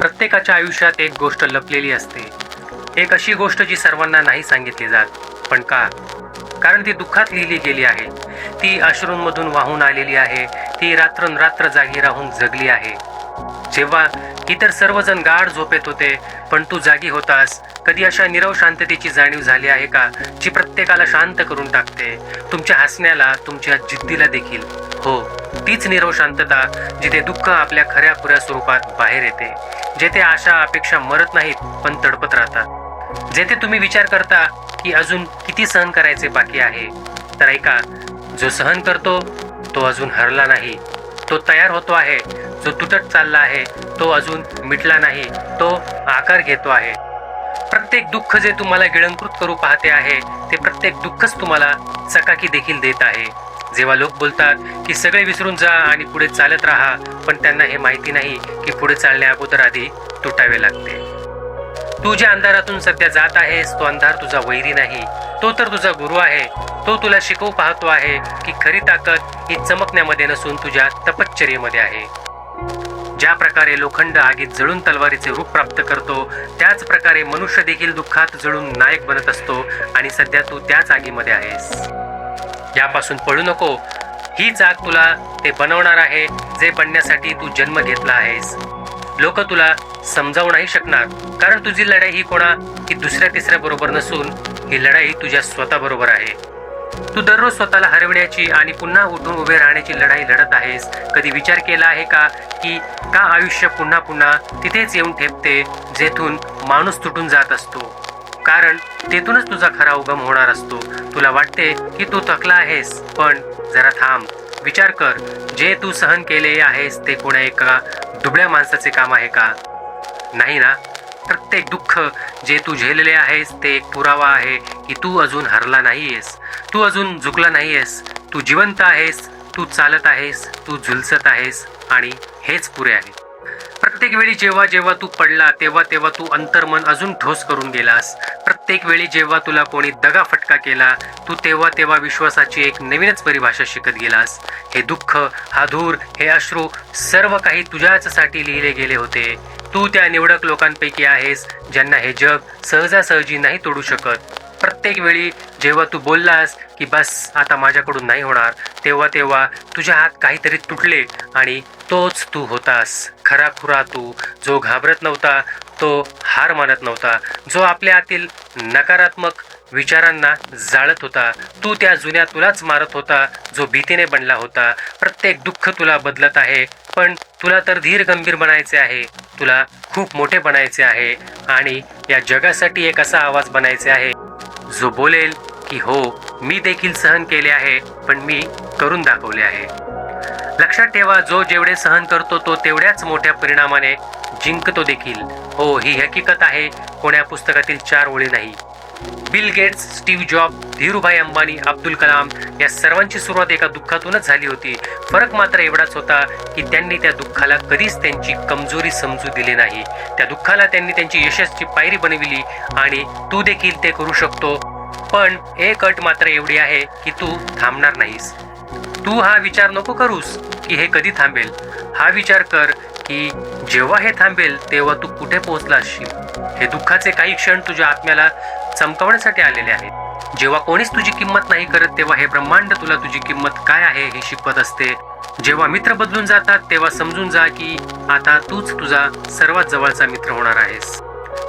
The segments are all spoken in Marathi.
प्रत्येकाच्या आयुष्यात एक गोष्ट लपलेली असते. एक अशी गोष्ट जी सर्वांना नाही सांगितली जात. पण का? कारण ती दुःखात लिहिली गेली आहे. ती अश्रूंमधून वाहून आलेली आहे. ती रात्रंरात्र जागी राहून जगली आहे. जेव्हा इतर सर्वजण गाढ झोपेत होते पण तू जागी होतास कधी अशा निरव शांततेची जाणीव झाली आहे का जी प्रत्येकाला शांत करून टाकते? तुमच्या हसण्याला तुमच्या जिद्दीला देखील. हो. तीच निरव शांतता जिथे दुःख आपल्या खऱ्या खुऱ्या स्वरूपात बाहेर येते. जेथे आशा अपेक्षा मरत नाहीत पण तडपत राहतात. जेथे तुम्ही विचार करता की अजून किती सहन करायचे बाकी आहे तर ऐका जो सहन करतो तो अजून हरला नाही. तो तयार होतो आहे जो तुटत चालला आहे तो अजून मिटला नाही तो आकार घेतो आहे. प्रत्येक दुःख जे तुम्हाला गिळंकृत करू पाहते आहे ते प्रत्येक दुःखच तुम्हाला चकाकी देखील देत आहे. जेव्हा लोक बोलतात की सगळे विसरून जा आणि पुढे चालत राहा पण त्यांना हे माहिती नाही की पुढे चालण्या अगोदर आधी तुटावे लागते. तू ज्या अंधारातून सध्या जात आहेस तो अंधार तुझा वैरी नाही. तो तर तुझा गुरु आहे. तो तुला शिकवू पाहतो आहे की खरी ताकद ही चमकण्यामध्ये नसून तुझ्या तपश्चर्येमध्ये आहे. ज्या प्रकारे लोखंड आगीत जळून तलवारीचे रूप प्राप्त करतो त्याच प्रकारे मनुष्य देखील दुःखात जळून नायक बनत असतो आणि सध्या तू त्याच आगीमध्ये आहेस. यापासून पळू नको. ही जात तुला ते बनवणार आहे जे बनण्यासाठी तू जन्म घेतला आहेस. लोक तुला समजावू नाही शकणार कारण तुझी लढाई ही कोणा ही दुसऱ्या तिसऱ्या बरोबर नसून ही लढाई तुझ्या स्वतः बरोबर आहे. तू दररोज स्वतःला हरवण्याची आणि पुन्हा उठून उभे राहण्याची लढाई लढत आहेस. कधी विचार केला आहे का की का आयुष्य पुन्हा पुन्हा तिथेच येऊन ठेपते जेथून माणूस तुटून जात असतो? कारण तेथूनच तुझा खरा उगम होणार असतो. तुला वाटते की तू थकला आहेस पण जरा थांब. विचार कर जे तू सहन केले आहेस ते कोणा एका दुबळ्या माणसाचे काम आहे का? नाही ना? प्रत्येक दुःख जे तू झेलले आहेस ते एक पुरावा आहे की तू अजून हरला नाहीयेस. तू अजून झुकला नाहीयेस. तू जिवंत आहेस तू चालत आहेस तू झुलसत आहेस आणि हेच पुरे आहे. प्रत्येक वेळी जेव्हा जेव्हा तू पडला तेव्हा तेव्हा तू अंतर्मन अजून ठोस करून गेलास. प्रत्येक वेळी जेव्हा तुला कोणी दगा फटका केला तू तेव्हा तेव्हा विश्वासाची एक नवीनच परिभाषा शिकत गेलास. हे दुःख हा धूर हे अश्रू सर्व काही तुझ्याचसाठी लिहिले गेले होते. तू त्या निवडक लोकांपैकी आहेस ज्यांना हे जग सहजासहजी नाही तोडू शकत. प्रत्येक वेळी जेव्हा तू बोललास की बस आता माझ्याकडून नाही होणार तेव्हा तेव्हा तुझ्या हात काहीतरी तुटले आणि तोच तू होतास. खरा खुरा तू जो घाबरत नव्हता तो हार मानत नव्हता जो आपल्या आतील नकारात्मक विचारांना जाळत होता. तू त्या जुन्या तुलाच मारत होता जो भीतीने बनला होता. प्रत्येक दुःख तुला बदलत आहे पण तुला तर धीर गंभीर बनायचे आहे. तुला खूप मोठे बनायचे आहे आणि या जगासाठी एक असा आवाज बनायचे आहे. जो बोलेल की हो मी देखील सहन केले आहे पण मी करून दाखवले आहे. लक्षात ठेवा जो जेवढे सहन करतो तो तेवढ्याच मोठ्या परिणामाने जिंकतो देखील. हो ही हकीकत आहे कोण्या पुस्तकातील चार ओळी नाही. Bill Gates Steve Job Dhirubhai Ambani Abdul Kalam या सर्वांची सुरुवात एका दुःखातूनच झाली होती. फरक मात्र एवढाच होता की त्यांनी त्या दुःखाला कधीच त्यांची कमजोरी समजू दिली नाही. त्या दुःखाला त्यांनी त्यांची यशस्वी पायरी बनविली आणि तू देखील ते करू शकतो. पण एक अट मात्र एवढी आहे की तू थांबणार नाहीस. तू हा विचार नको करूस की हे कधी थांबेल. हा विचार कर की जेव्हा हे थांबेल तेव्हा तू कुठे पोहोचला असशील हे दुःखाचे काही क्षण तुझ्या आत्म्याला चमकवण्यासाठी आलेले आहेत. जेव्हा कोणीच तुझी किंमत नाही करत तेव्हा हे ब्रह्मांड तुला तुझी किंमत काय आहे हे शिकवत असते. जेव्हा मित्र बदलून जातात तेव्हा समजून जा की आता तूच तुझा सर्वात जवळचा मित्र होणार आहेस.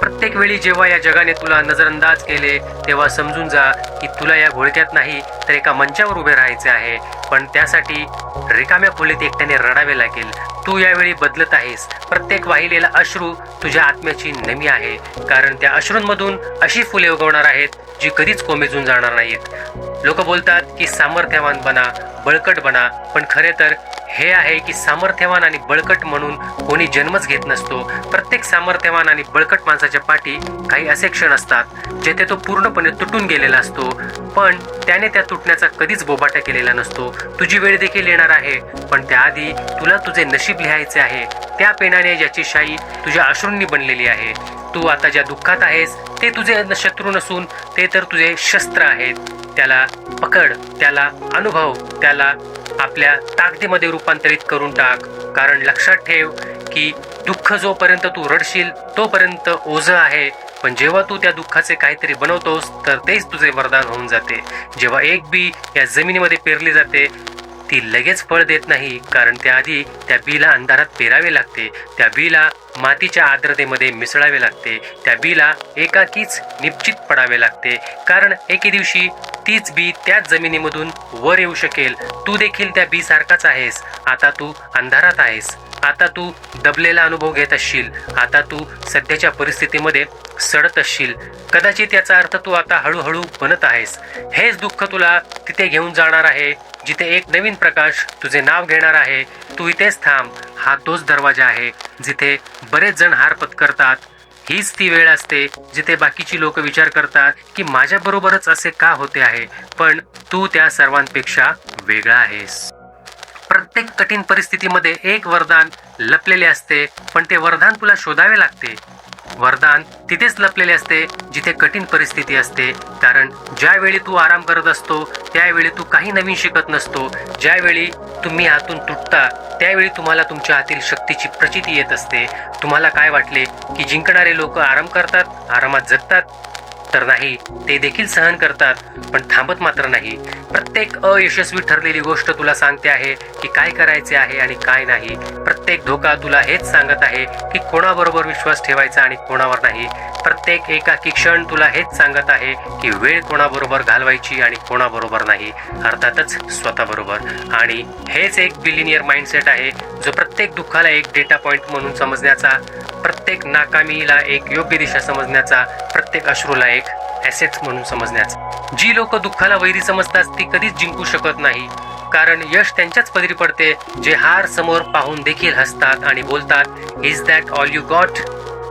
प्रत्येक वेळी जेव्हा या जगाने तुला नजरअंदाज केले तेव्हा समजून जा की तुला या घोळक्यात नाही तर एका मंचावर उभे राहायचे आहे. पण त्यासाठी रिकाम्या खोलीत एकट्याने रडावे लागेल. तू यावेळी बदलत आहेस. प्रत्येक वाहिलेला अश्रू तुझ्या आत्म्याची नमी आहे. कारण त्या अश्रूंमधून अशी फुले उगवणार आहेत जी कधीच कोमेजून जाणार नाहीत. लोक बोलतात की सामर्थ्यवान बना बळकट बना पण खरे तर हे आहे की सामर्थ्यवान आणि बळकट म्हणून कोणी जन्मच घेत नसतो. प्रत्येक सामर्थ्यवान आणि बळकट माणसाच्या पाठी काही असे क्षण असतात जेथे तो पूर्णपणे तुटून गेलेला असतो. पण त्याने त्या तुटण्याचा कधीच बोबाटा केलेला नसतो. तुझी वेळ देखील येणार आहे. पण त्याआधी तुला तुझे नशीब लिहायचे आहे. त्या पेनाने ज्याची शाई तुझ्या अश्रूंनी बनलेली आहे. तू आता ज्या दुःखात आहेस ते तुझे शत्रू नसून ते तर तुझे शस्त्र आहेत. त्याला पकड त्याला अनुभव त्याला आपल्या ताकदीमध्ये रूपांतरित करून टाक. कारण लक्षात ठेव की दुःख जोपर्यंत तू रडशील तोपर्यंत ओझ आहे. पण जेव्हा तू त्या दुःखाचे काहीतरी बनवतोस तर तेच तुझे वरदान होऊन जाते. जेव्हा एक बी या जमिनीमध्ये पेरली जाते ती लगेच फळ देत नाही कारण त्याआधी त्या बीला अंधारात पेरावे लागते. त्या बीला मातीच्या आर्द्रतेमध्ये मिसळावे लागते. त्या बीला एकाकीच निश्चित पडावे लागते. कारण एके दिवशी तीच बी त्याच जमिनीमधून वर येऊ शकेल. तू देखील त्या बी सारखाच आहेस. आता तू अंधारात आहेस. आता तू दबलेला अनुभव घेत असशील. आता तू सध्याच्या परिस्थितीमध्ये सडत असशील. कदाचित याचा अर्थ तू आता हळूहळू बनत आहेस. हेच दुःख तुला तिथे घेऊन जाणार आहे जिथे एक नवीन प्रकाश तुझे नाव घेणार आहे. तू इथेच थांब. हा तोच दरवाजा आहे जिथे बरेच जण हार पत्करतात. हीच ती वेळ असते जिथे बाकीची लोक विचार करतात की माझ्याबरोबरच असे का होते आहे. पण तू त्या सर्वांपेक्षा वेगळा आहेस. प्रत्येक कठीण परिस्थितीमध्ये एक वरदान लपलेले असते पण ते वरदान तुला शोधावे लागते. वरदान तिथेच लपलेले असते जिथे कठीण परिस्थिती असते. कारण ज्यावेळी तू आराम करत असतो त्यावेळी तू काही नवीन शिकत नसतो. ज्यावेळी तुम्ही हातून तुटता त्यावेळी तुम्हाला तुमच्या हातील शक्तीची प्रचिती येत असते. तुम्हाला काय वाटले की जिंकणारे लोक आराम करतात आरामात जगतात? तर नाही. ते देखील सहन करतात पण थांबत मात्र नाही. प्रत्येक अयशस्वी ठरलेली गोष्ट तुला सांगते आहे की काय करायचे आहे आणि काय नाही. प्रत्येक धोका तुला हेच सांगत आहे की कोणाबरोबर विश्वास ठेवायचा आणि कोणावर नाही. प्रत्येक एकाकी क्षण तुला हेच सांगत आहे की वेळ कोणाबरोबर घालवायची आणि कोणाबरोबर नाही. अर्थातच स्वतःबरोबर. आणि हेच एक बिलिनियर माइंडसेट आहे जो प्रत्येक दुःखाला एक डेटा पॉइंट म्हणून समजण्याचा प्रत्येक नाकामीला एक योग्य दिशा समजण्याचा प्रत्येक अश्रूला एक ॲसेट्स म्हणून समजण्याचं जी लोक दुःखाला वैरी समजतात ती कधीच जिंकू शकत नाही. कारण यश त्यांच्याच पदरी पडते जे हार समोर पाहून देखील हसतात आणि बोलतात is that all you got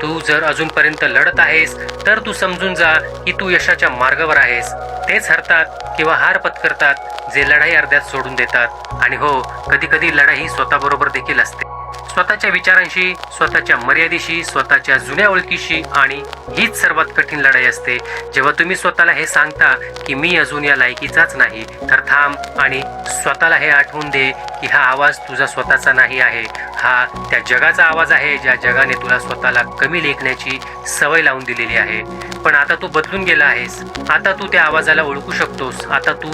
तू जर अजूनपर्यंत लढत आहेस तर तू समजून जा की तू यशाच्या मार्गावर आहेस. तेच हरतात किंवा हार पत्करतात जे लढाई अर्ध्यात सोडून देतात. आणि हो कधी कधी लढाई ही स्वतःबरोबर देखील असते. स्वतःच्या विचारांशी स्वतःच्या मर्यादेशी स्वतःच्या जुन्या ओळखीशी आणि हीच सर्वात कठीण लढाई असते. जेव्हा तुम्ही स्वतःला हे सांगता की मी अजून या लायकीचाच नाही तर थांब आणि स्वतःला हे आठवून दे की हा आवाज तुझा स्वतःचा नाही आहे. हा त्या जगाचा आवाज आहे ज्या जगाने तुला स्वतःला कमी लेखण्याची सवय लावून दिलेली आहे. पण आता तू बदलून गेला आहेस. आता तू त्या आवाजाला ओळखू शकतोस. आता तू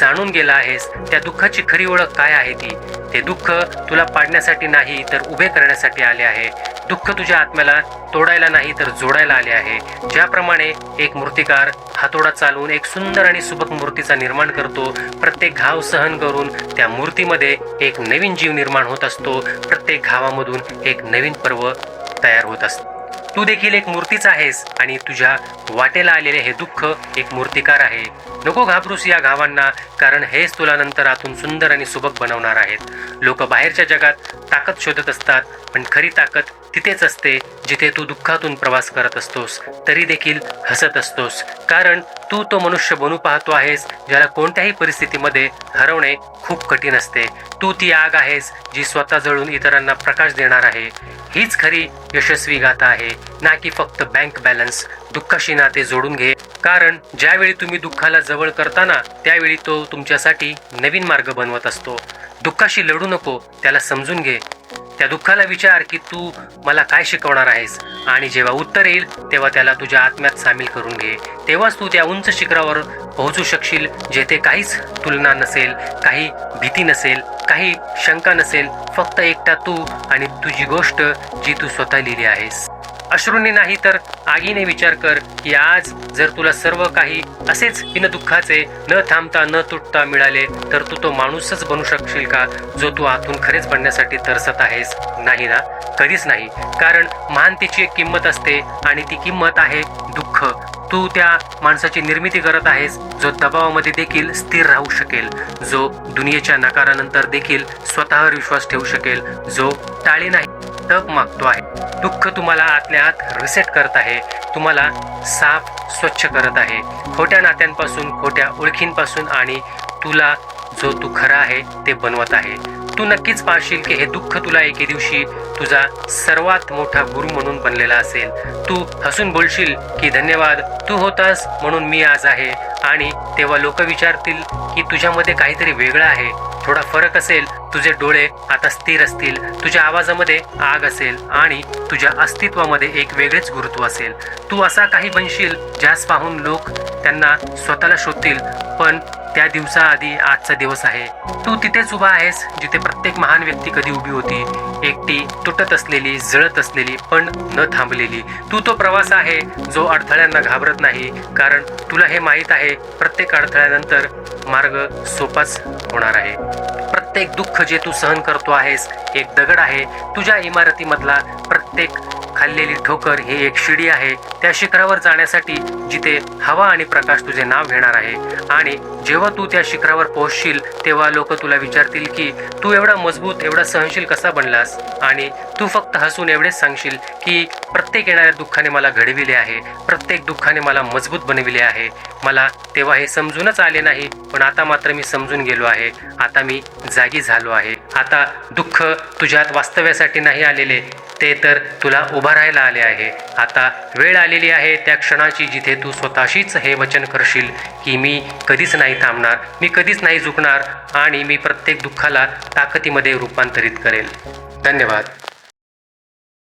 जाणून गेला आहेस. त्या दुःखाची खरी ओळख काय आहे ती? ते दुःख तुला पाडण्यासाठी नाही तर उभे करण्यासाठी आले आहे. दुःख तुझ्या आत्म्याला तोडायला नाही तर जोडायला आले आहे. ज्याप्रमाणे एक मूर्तिकार हातोडा चालवून एक सुंदर आणि सुबक मूर्तीचा निर्माण करतो प्रत्येक घाव सहन करून त्या मूर्तीमध्ये एक नवीन जीव निर्माण होत असतो. प्रत्येक घावामधून एक नवीन पर्व तयार होत असतो. तू देखील एक मूर्तीच आहेस आणि तुझ्या वाटेला आलेले हे दुःख एक मूर्तिकार आहे. नको घाबरूस या गावांना कारण हेच तुला नंतर आतून सुंदर आणि सुबक बनवणार आहेत. लोक बाहेरच्या जगात ताकद शोधत असतात पण खरी ताकद तिथेच असते जिथे तू दुःखातून प्रवास करत असतोस तरी देखील हसत असतोस. कारण तू तो मनुष्य बनू पाहतो आहेस ज्याला कोणत्याही परिस्थितीमध्ये हरवणे खूप कठीण असते. तू ती आग आहेस जी स्वतः जळून इतरांना प्रकाश देणार आहे. हीच खरी यशस्वी गाथा आहे. ना की फक्त बँक बॅलन्स दुःखाशी नाते जोडून घे. कारण ज्यावेळी तुम्ही दुःखाला जवळ करताना त्यावेळी तो तुमच्यासाठी नवीन मार्ग बनवत असतो. दुःखाशी लढू नको त्याला समजून घे. त्या दुःखाला विचार की तू मला काय शिकवणार आहेस? आणि जेव्हा उत्तर येईल तेव्हा त्याला तुझ्या आत्म्यात सामील करून घे. तेव्हाच तू त्या उंच शिखरावर पोहोचू शकशील जेथे काहीच तुलना नसेल काही भीती नसेल काही शंका नसेल. फक्त एकटा तू आणि तुझी गोष्ट जी तू स्वतः लिहिली आहेस. अश्रूंनी नाही तर आगीने विचार कर की आज जर तुला सर्व काही असेच बिन दुःखाचे न थांबता न तुटता मिळाले तर तू तो माणूसच बनू शकशील का जो तू आतून खरेच बनण्यासाठी तरसत आहेस? नाही ना? कधीच नाही. कारण महानतेची एक किंमत असते आणि ती किंमत आहे दुःख. तू त्या माणसाची निर्मिती करत आहेस जो दबावामध्ये देखील स्थिर राहू शकेल जो दुनियेच्या नकारानंतर देखील स्वतःवर विश्वास ठेवू शकेल जो टाळी नाही. तप मागतो आहे दुःख तुम्हाला आतल्या आत रिसेट करत आहे. तुम्हाला साफ स्वच्छ करत आहे. खोट्या नात्यांपासून खोट्या ओळखींपासून आणि तुला जो तू खरा आहे ते बनवत आहे. तू नक्कीच पाहशील की हे दुःख तुला एके दिवशी तुझा सर्वात मोठा गुरु म्हणून बनलेला असेल. तू हसून बोलशील की धन्यवाद तू होतास म्हणून मी आज आहे. आणि तेव्हा लोक विचारतील की तुझ्यामध्ये काहीतरी वेगळं आहे. थोडा फरक असेल तुझे डोळे आता स्थिर असतील तुझ्या आवाजामध्ये आग असेल आणि तुझ्या अस्तित्वामध्ये एक वेगळेच गुरुत्व असेल. तू असा काही बनशील ज्यास पाहून लोक त्यांना स्वतःला शोधतील पण त्या दिवसाआधी आजचा दिवस आहे. तू तिथेच उभा आहेस जिथे प्रत्येक महान व्यक्ती कधी उभी होती. एकटी तुटत असलेली जळत असलेली पण न थांबलेली. तू तो प्रवास आहे जो अडथळ्यांना घाबरत नाही कारण तुला हे माहीत आहे प्रत्येक अडथळ्यानंतर मार्ग सोपाच होणार आहे. प्रत्येक दुःख जे तू सहन करतो आहेस एक दगड आहे तुझ्या इमारतीमधला प्रत्येक खाल्लेली ठोकर ही एक शिडी आहे. त्या शिखरावर जाण्यासाठी जिथे हवा आणि प्रकाश तुझे नाव घेणार आहे. आणि जेव्हा तू त्या शिखरावर पोहोचशील तेव्हा लोक तुला विचारतील की तू एवढा मजबूत एवढा सहनशील कसा बनलास? आणि तू फक्त हसून एवढेच सांगशील की प्रत्येक येणाऱ्या दुःखाने मला घडविले आहे. प्रत्येक दुःखाने मला मजबूत बनविले आहे. मला तेव्हा हे समजूनच आले नाही पण आता मात्र मी समजून गेलो आहे. आता मी जागी झालो आहे. आता दुःख तुझ्यात वास्तव्यासाठी नाही आलेले ते तर तुला उभा राहायला आले आहे. आता वेळ आलेली आहे त्या क्षणाची जिथे तू स्वतःशीच हे वचन करशील की मी कधीच नाही थांबणार मी कधीच नाही झुकणार आणि मी प्रत्येक दुःखाला ताकदीमध्ये रूपांतरित करेल. धन्यवाद.